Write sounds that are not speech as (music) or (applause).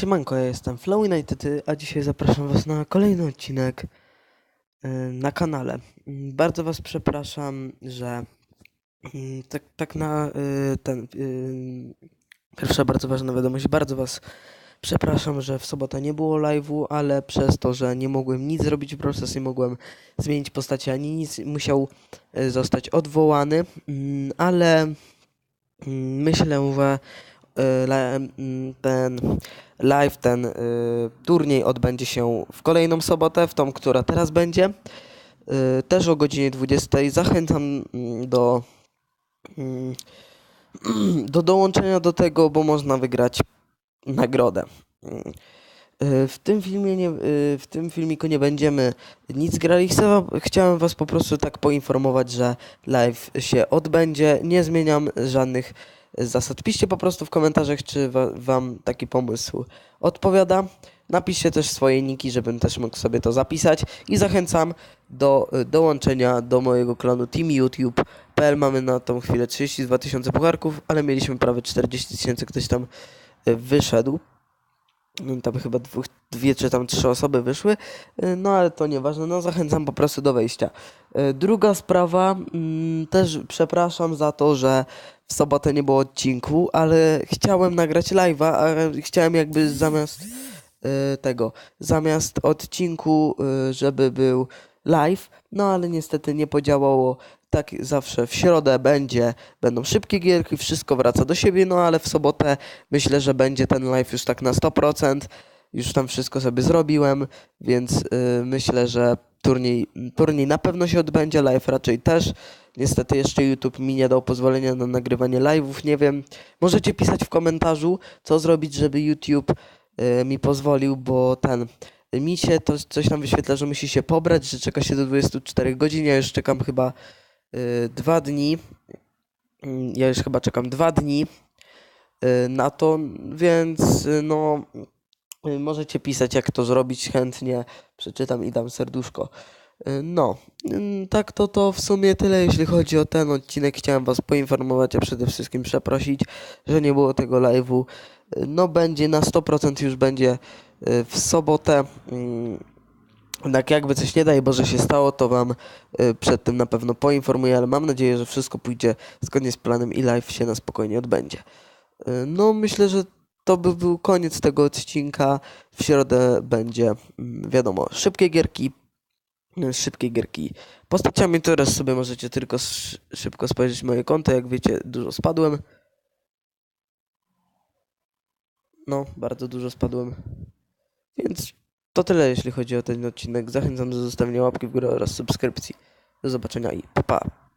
Siemanko, ja jestem Flow United, a dzisiaj zapraszam Was na kolejny odcinek y, na kanale. Mm, Bardzo Was przepraszam, że mm, tak, tak na y, ten. y, Pierwsza bardzo ważna wiadomość. Bardzo Was przepraszam, że w sobotę nie było live'u, ale przez to, że nie mogłem nic zrobić w proces, nie mogłem zmienić postaci ani nic, musiał zostać odwołany, Mm, ale myślę, że ten live, ten y, turniej odbędzie się w kolejną sobotę, w tą, która teraz będzie. Y, też o godzinie 20. Zachęcam mm, do, mm, (clears throat) do dołączenia do tego, bo można wygrać nagrodę. Mm. Y, W tym filmie nie, y, w tym filmiku nie będziemy nic grali. Chciałem was po prostu tak poinformować, że live się odbędzie. Nie zmieniam żadnych zasad. Piszcie po prostu w komentarzach, czy wa- wam taki pomysł odpowiada. Napiszcie też swoje niki, żebym też mógł sobie to zapisać. I zachęcam do y, dołączenia do mojego klanu Team YouTube.pl. Mamy na tą chwilę 32 tysiące pucharków, ale mieliśmy prawie 40 tysięcy, ktoś tam y, wyszedł. No, Tam chyba dwóch, dwie czy tam trzy osoby wyszły, y, no ale to nieważne, no zachęcam po prostu do wejścia. Y, Druga sprawa, mm, też przepraszam za to, że w sobotę nie było odcinku, ale chciałem nagrać live'a, ale chciałem jakby zamiast y, tego, zamiast odcinku, żeby był live, no ale niestety nie podziałało. Tak zawsze w środę będzie, będą szybkie gierki, wszystko wraca do siebie, no ale w sobotę myślę, że będzie ten live już tak na 100%. Już tam wszystko sobie zrobiłem, więc y, myślę, że turniej, turniej na pewno się odbędzie, live raczej też. Niestety jeszcze YouTube mi nie dał pozwolenia na nagrywanie live'ów, nie wiem. Możecie pisać w komentarzu, co zrobić, żeby YouTube y, mi pozwolił, bo ten mi się to coś tam wyświetla, że musi się pobrać, że czeka się do 24 godzin. Ja już czekam chyba y, dwa dni. Mm, Ja już chyba czekam dwa dni y, na to, więc y, no możecie pisać jak to zrobić chętnie. Przeczytam i dam serduszko. No, tak to to w sumie tyle, jeśli chodzi o ten odcinek. Chciałem Was poinformować, a przede wszystkim przeprosić, że nie było tego live'u. No, będzie na 100% już będzie w sobotę. Mm, Tak jakby coś nie daj Boże się stało, to Wam y, przed tym na pewno poinformuję, ale mam nadzieję, że wszystko pójdzie zgodnie z planem i live się na spokojnie odbędzie. Y, No, myślę, że to by był koniec tego odcinka. W środę będzie, mm, wiadomo, szybkie gierki, y, szybkie gierki postaciami. Teraz sobie możecie tylko sz- szybko spojrzeć moje konto. Jak wiecie, dużo spadłem. No, bardzo dużo spadłem. Więc to tyle, jeśli chodzi o ten odcinek. Zachęcam do zostawienia łapki w górę oraz subskrypcji. Do zobaczenia i pa pa.